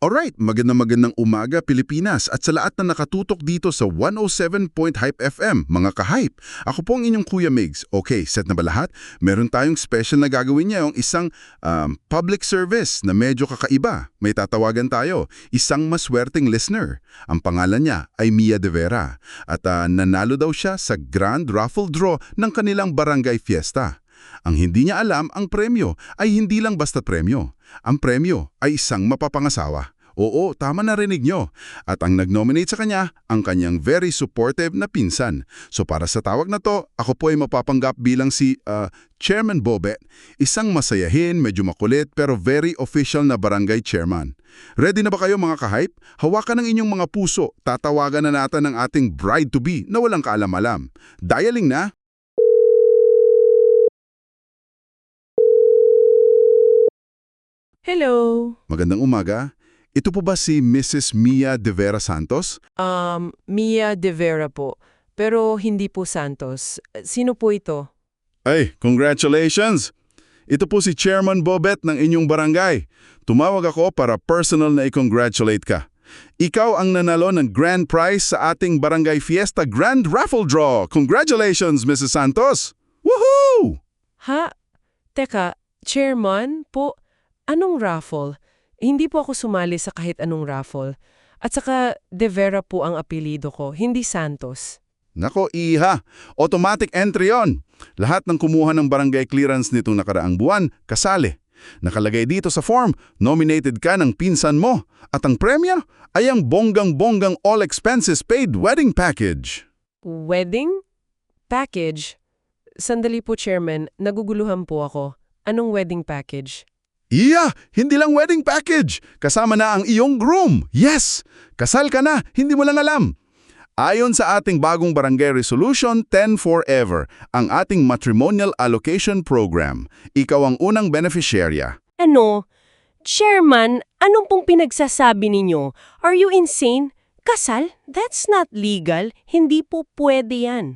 Alright, magandang magandang umaga Pilipinas at sa lahat na nakatutok dito sa 107 Point Hype FM, mga ka-hype. Ako po ang inyong Kuya Migs. Okay, set na ba lahat? Meron tayong special na gagawin niya yung isang um, public service na medyo kakaiba. May tatawagan tayo, isang maswerteng listener. Ang pangalan niya ay Mia De Vera at ah, nanalo daw siya sa Grand Raffle Draw ng kanilang barangay fiesta. Ang hindi niya alam, ang premyo ay hindi lang basta premyo. Ang premyo ay isang mapapangasawa. Oo, tama na rinig nyo. At ang nag-nominate sa kanya, ang kanyang very supportive na pinsan. So para sa tawag na to, ako po ay mapapanggap bilang si uh, Chairman Bobet, isang masayahin, medyo makulit pero very official na barangay chairman. Ready na ba kayo mga ka-hype? Hawakan ng inyong mga puso, tatawagan na natin ang ating bride-to-be na walang kaalam-alam. Dialing na! Hello. Magandang umaga. Ito po ba si Mrs. Mia De Vera Santos? Um, Mia De Vera po. Pero hindi po Santos. Sino po ito? Ay, congratulations! Ito po si Chairman Bobet ng inyong barangay. Tumawag ako para personal na i-congratulate ka. Ikaw ang nanalo ng grand prize sa ating Barangay Fiesta Grand Raffle Draw. Congratulations, Mrs. Santos! Woohoo! Ha? Teka, chairman po, anong raffle? Hindi po ako sumali sa kahit anong raffle. At saka, De Vera po ang apelido ko, hindi Santos. Nako, iha. Automatic entry yon. Lahat ng kumuha ng barangay clearance nitong nakaraang buwan, kasali. Nakalagay dito sa form, nominated ka ng pinsan mo. At ang premyo ay ang bonggang-bonggang all expenses paid wedding package. Wedding? Package? Sandali po, chairman. Naguguluhan po ako. Anong wedding package? Iya, hindi lang wedding package. Kasama na ang iyong groom. Yes! Kasal ka na, hindi mo lang alam. Ayon sa ating bagong Barangay Resolution 10 Forever, ang ating Matrimonial Allocation Program, ikaw ang unang beneficiarya. Ano? Chairman, anong pong pinagsasabi ninyo? Are you insane? Kasal? That's not legal. Hindi po pwede yan.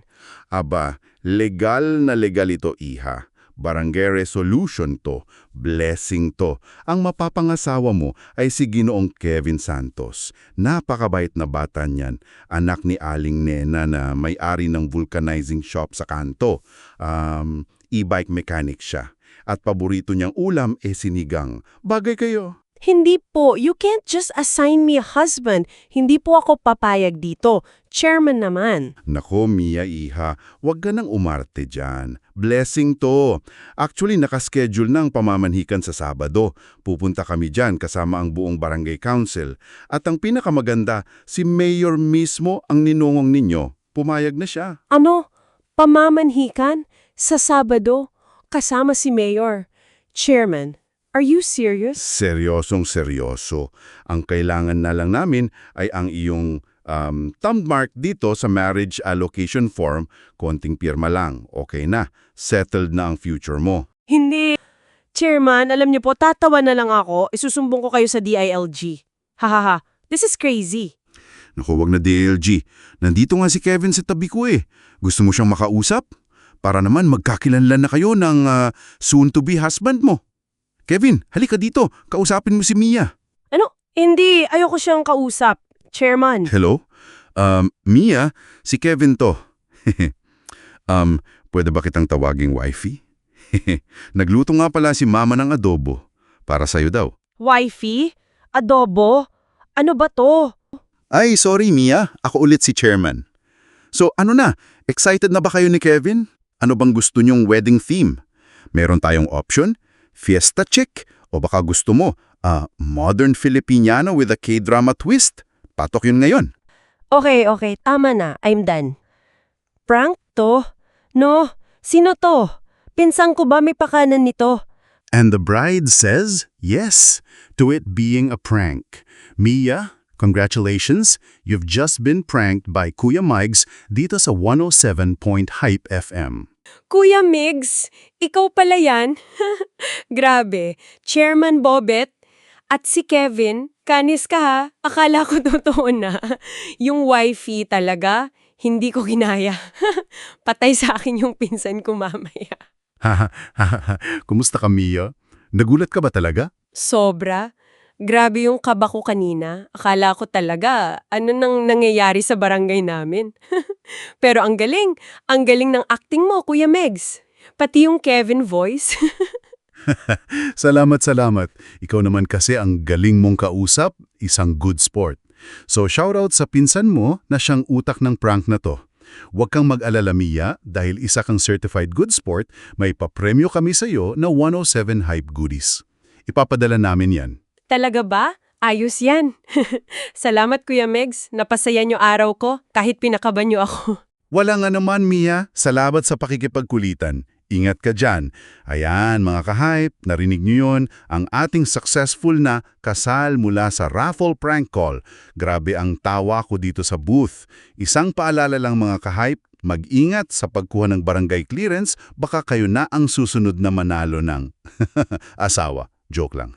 Aba, legal na legal ito, iha. Barangay resolution to, blessing to. Ang mapapangasawa mo ay si Ginoong Kevin Santos. Napakabait na bata niyan. Anak ni Aling Nena na may-ari ng vulcanizing shop sa kanto. Um, e-bike mechanic siya. At paborito niyang ulam e sinigang. Bagay kayo. Hindi po. You can't just assign me a husband. Hindi po ako papayag dito. Chairman naman. Nako, Mia Iha, wag ka nang umarte dyan. Blessing to. Actually, nakaschedule na ang pamamanhikan sa Sabado. Pupunta kami dyan kasama ang buong barangay council. At ang pinakamaganda, si Mayor mismo ang ninungong ninyo. Pumayag na siya. Ano? Pamamanhikan? Sa Sabado? Kasama si Mayor. Chairman, are you serious? Seryosong seryoso. Ang kailangan na lang namin ay ang iyong um, thumb mark dito sa marriage allocation form. Konting pirma lang. Okay na. Settled na ang future mo. Hindi. Chairman, alam niyo po, tatawa na lang ako. Isusumbong ko kayo sa DILG. Hahaha. This is crazy. Naku, wag na DLG. Nandito nga si Kevin sa tabi ko eh. Gusto mo siyang makausap? Para naman magkakilanlan na kayo ng ah, soon-to-be husband mo. Kevin, halika dito. Kausapin mo si Mia. Ano? Hindi. Ayoko siyang kausap. Chairman. Hello? Um, Mia, si Kevin to. um, pwede ba kitang tawaging wifey? Nagluto nga pala si mama ng adobo. Para sa'yo daw. Wifey? Adobo? Ano ba to? Ay, sorry Mia. Ako ulit si chairman. So ano na, excited na ba kayo ni Kevin? Ano bang gusto nyong wedding theme? Meron tayong option, fiesta chick, o baka gusto mo, ah, modern Filipiniano with a K-drama twist. Patok yun ngayon. Okay, okay. Tama na. I'm done. Prank to? No. Sino to? Pinsang ko ba may pakanan nito? And the bride says yes to it being a prank. Mia, congratulations. You've just been pranked by Kuya Migs dito sa 107 Point Hype FM. Kuya Migs, ikaw pala yan? Grabe. Chairman Bobet at si Kevin, kanis ka ha. Akala ko totoo na. Yung wifey talaga, hindi ko ginaya. Patay sa akin yung pinsan ko mamaya. Kumusta ka, Mia? Nagulat ka ba talaga? Sobra. Grabe yung kaba ko kanina. Akala ko talaga, ano nang nangyayari sa barangay namin. Pero ang galing, ang galing ng acting mo, Kuya Megs. Pati yung Kevin voice. Salamat, salamat. Ikaw naman kasi ang galing mong kausap, isang good sport. So shoutout sa pinsan mo na siyang utak ng prank na to. Huwag kang mag-alala Mia dahil isa kang certified good sport, may papremyo kami sa iyo na 107 Hype Goodies. Ipapadala namin yan. Talaga ba? Ayos yan. Salamat Kuya Megs, napasaya niyo araw ko kahit pinakaban niyo ako. Wala nga naman, Mia. Salamat sa pakikipagkulitan. Ingat ka dyan. Ayan, mga ka-hype, narinig niyo yon ang ating successful na kasal mula sa raffle prank call. Grabe ang tawa ko dito sa booth. Isang paalala lang mga ka-hype, mag-ingat sa pagkuha ng barangay clearance, baka kayo na ang susunod na manalo ng asawa. Joke lang.